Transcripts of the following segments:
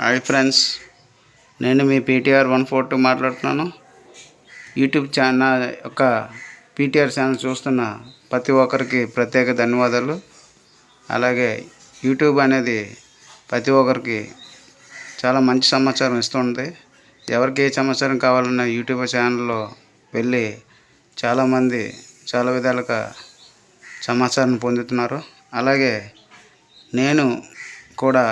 Hi friends నేను మీ PTR one four two మాట్లాడుతున్నాను. యూట్యూబ్ ఛానల్ యొక్క పీటీఆర్ ఛానల్ చూస్తున్న ప్రతి ఒక్కరికి ప్రత్యేక ధన్యవాదాలు. అలాగే యూట్యూబ్ అనేది ప్రతి ఒక్కరికి చాలా మంచి సమాచారం ఇస్తుంది. ఎవరికి ఏ సమాచారం కావాలన్నా యూట్యూబ్ ఛానల్లో వెళ్ళి చాలామంది చాలా విధాలుగా సమాచారం పొందుతున్నారు. అలాగే నేను కూడా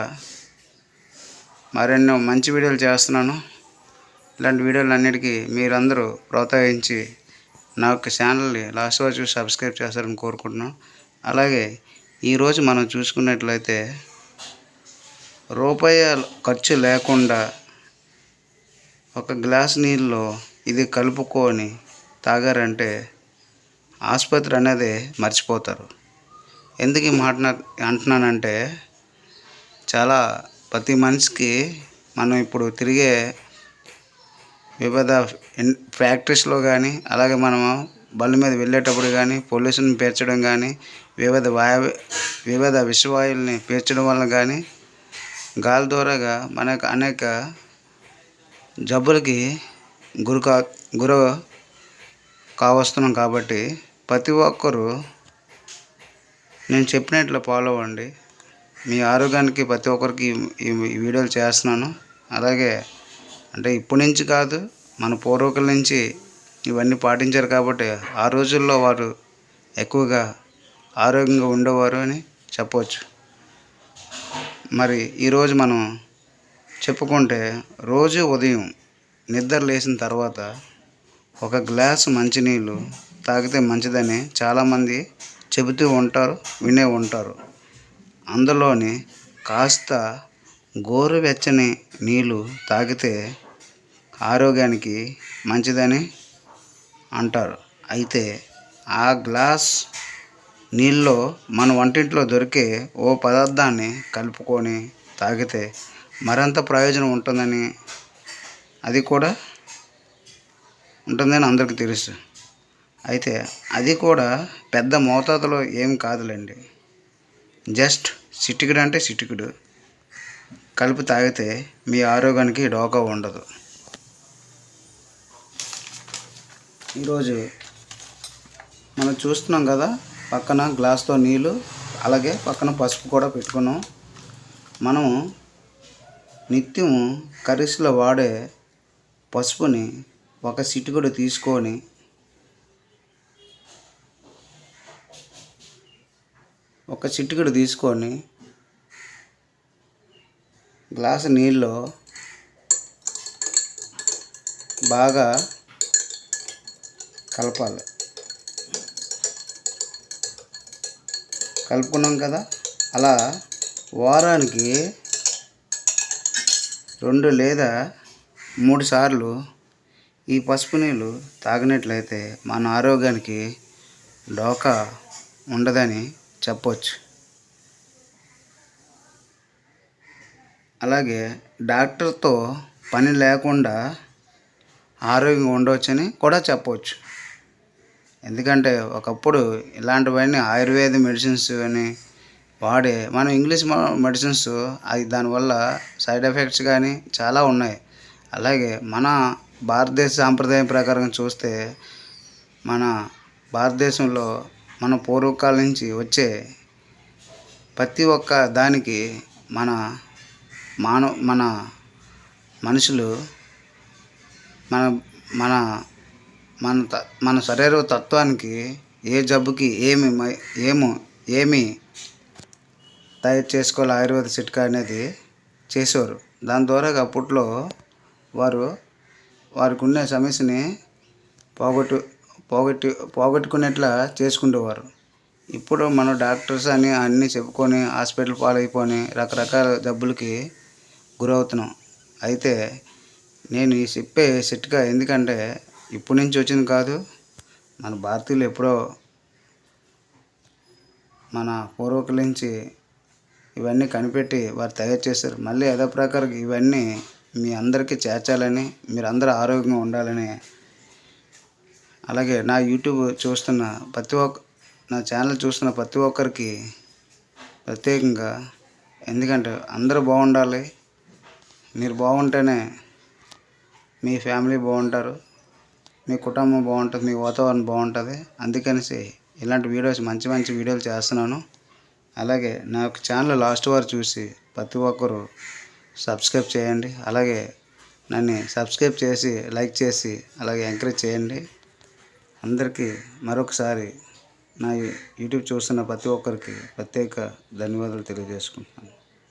మరెన్నో మంచి వీడియోలు చేస్తున్నాను. ఇలాంటి వీడియోలు అన్నిటికీ మీరందరూ ప్రోత్సహించి నా యొక్క ఛానల్ని లాస్ట్ వరకు సబ్స్క్రైబ్ చేస్తారని కోరుకుంటున్నాను అలాగే ఈరోజు మనం చూసుకున్నట్లయితే రూపాయి ఖర్చు లేకుండా ఒక గ్లాస్ నీళ్ళలో ఇది కలుపుకొని తాగారంటే ఆసుపత్రి అనేది మర్చిపోతారు. ఎందుకు ఈ మాట అంటున్నానంటే చాలా ప్రతి మనిషికి మనం ఇప్పుడు తిరిగే వివిధ ఫ్యాక్టరీస్లో కానీ అలాగే మనము బళ్ళ మీద వెళ్ళేటప్పుడు కానీ పొల్యూషన్ పీల్చడం కానీ వివిధ వాయు వివిధ విషవాయువుల్ని పీల్చడం వల్ల కానీ గాలి ద్వారాగా మనకు అనేక జబ్బులకి గురి కా గురి కావస్తున్నాం కాబట్టి ప్రతి ఒక్కరూ నేను చెప్పినట్లు ఫాలో అవ్వండి. మీ ఆరోగ్యానికి ప్రతి ఒక్కరికి ఈ- వీడియోలు చేస్తున్నాను. అలాగే అంటే ఇప్పటి నుంచి కాదు మన పూర్వకుల నుంచి ఇవన్నీ పాటించారు కాబట్టి ఆ రోజుల్లో వారు ఎక్కువగా ఆరోగ్యంగా ఉండేవారు అని చెప్పవచ్చు మరి ఈరోజు మనం చెప్పుకుంటే రోజు ఉదయం నిద్ర లేచిన తర్వాత ఒక గ్లాసు మంచినీళ్ళు తాగితే మంచిదని చాలామంది చెబుతూ ఉంటారు వినే ఉంటారు. అందులోని కాస్త గోరువెచ్చని నీళ్ళు తాగితే ఆరోగ్యానికి మంచిదని అంటారు. అయితే ఆ గ్లాస్ నీళ్ళలో మన వంటింట్లో దొరికే ఓ పదార్థాన్ని కలుపుకొని తాగితే మరింత ప్రయోజనం ఉంటుందని అది కూడా ఉంటుందని అందరికీ తెలుసు. అయితే అది కూడా పెద్ద మోతాదులో ఏం కాదులేండి. జస్ట్ చిటికెడు అంటే చిటికెడు. కలిపి తాగితే మీ ఆరోగ్యానికి డోకా ఉండదు. ఈరోజు మనం చూస్తున్నాం కదా పక్కన గ్లాస్తో నీళ్ళు అలాగే పక్కన పసుపు కూడా పెట్టుకున్నాం. మనం నిత్యం కర్రీస్లో వాడే పసుపుని ఒక సిటికుడు తీసుకొని ఒక చిటికెడు తీసుకొని గ్లాసు నీళ్ళు బాగా కలపాలి. కలుపుకున్నాం కదా? అలా వారానికి రెండు లేదా మూడు సార్లు ఈ పసుపు నీళ్ళు తాగినట్లయితే మన ఆరోగ్యానికి డోకా ఉండదని చెప్పవచ్చు అలాగే డాక్టర్తో పని లేకుండా ఆరోగ్యంగా ఉండవచ్చని కూడా చెప్పవచ్చు ఎందుకంటే ఒకప్పుడు ఇలాంటివన్నీ ఆయుర్వేద మెడిసిన్స్ అని వాడే మనం ఇంగ్లీష్ మెడిసిన్స్ అది దానివల్ల సైడ్ ఎఫెక్ట్స్ కానీ చాలా ఉన్నాయి. అలాగే మన భారతదేశ సాంప్రదాయం ప్రకారం చూస్తే మన భారతదేశంలో మన పూర్వకాల నుంచి వచ్చే ప్రతి ఒక్క దానికి మన మానవ మన మనుషులు మన మన మన త- మన శరీర తత్వానికి ఏ జబ్బుకి ఏమి మై- ఏమో ఏమి తయారు చేసుకోవాలి ఆయుర్వేద చిట్కా అనేది చేసేవారు. దాని ద్వారా అప్పట్లో వారు వారికి ఉన్న సమస్యని పోగొట్టు పోగొట్టి పోగొట్టుకునేట్లా చేసుకునేవారు ఇప్పుడు మన డాక్టర్స్ అని అన్నీ చెప్పుకొని హాస్పిటల్ పాలైపోని రకరకాల జబ్బులకి గురవుతున్నాం. అయితే నేను ఈ చెప్పే సెట్గా ఎందుకంటే ఇప్పటి నుంచి వచ్చింది కాదు మన భారతీయులు ఎప్పుడో మన పూర్వకుల నుంచి ఇవన్నీ కనిపెట్టి వారు తయారు చేశారు. మళ్ళీ అదే ప్రకారం ఇవన్నీ మీ అందరికీ చేర్చాలని మీరు అందరూ ఆరోగ్యంగా ఉండాలని అలాగే నా యూట్యూబ్ చూస్తున్న ప్రతి ఒక్క నా ఛానల్ చూస్తున్న ప్రతి ఒక్కరికి ప్రత్యేకంగా ఎందుకంటే అందరూ బాగుండాలి. మీరు బాగుంటేనే మీ ఫ్యామిలీ బాగుంటారు మీ కుటుంబం బాగుంటుంది మీ వాతావరణం బాగుంటుంది. అందుకనేసి ఇలాంటి వీడియోస్ మంచి మంచి వీడియోలు చేస్తున్నాను. అలాగే నా యొక్క ఛానల్ లాస్ట్ వారు చూసి ప్రతి ఒక్కరు సబ్స్క్రైబ్ చేయండి. అలాగే నన్ను సబ్స్క్రైబ్ చేసి లైక్ చేసి అలాగే ఎంకరేజ్ చేయండి. అందరికీ మరొకసారి నా యూట్యూబ్ చూస్తున్న ప్రతి ఒక్కరికి ప్రత్యేక ధన్యవాదాలు తెలియజేసుకుంటున్నాను.